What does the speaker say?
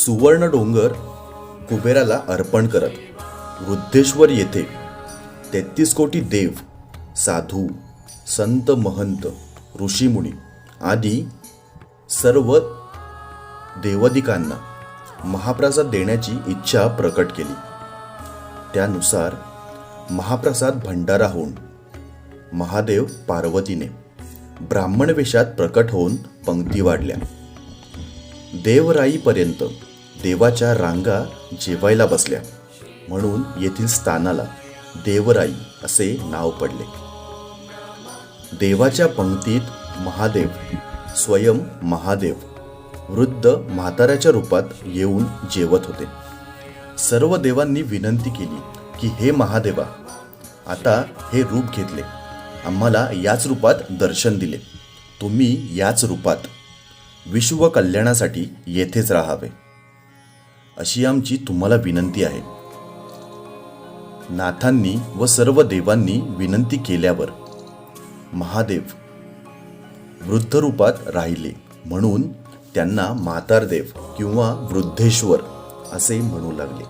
सुवर्ण डोंगर कुबेराला अर्पण करत वृद्धेश्वर येथे तेहतीस कोटी देव साधू संत महंत ऋषीमुनी आदी सर्व देवदिकांना महाप्रसाद देण्याची इच्छा प्रकट केली. त्यानुसार महाप्रसाद भंडारा होऊन महादेव पार्वतीने ब्राह्मण वेशात प्रकट होऊन पंक्ती वाढल्या. देवराईपर्यंत देवाच्या रांगा जेवायला बसल्या. म्हणून येथील स्थानाला देवराई असे नाव पडले. देवाच्या पंक्तीत महादेव स्वयं महादेव वृद्ध म्हाताऱ्याच्या रूपात येऊन जेवत होते. सर्व देवांनी विनंती केली की हे महादेवा आता हे रूप घेतले. आम्हाला याच रूपात दर्शन दिले. तुम्ही याच रूपात विश्व कल्याणासाठी येथेच राहावे. अशी आमची तुम्हाला विनंती आहे. नाथांनी व सर्व देवांनी विनंती केल्यावर महादेव वृद्ध रूपात राहिले म्हणून त्यांना म्हातारदेव किंवा वृद्धेश्वर असे म्हणू लागले.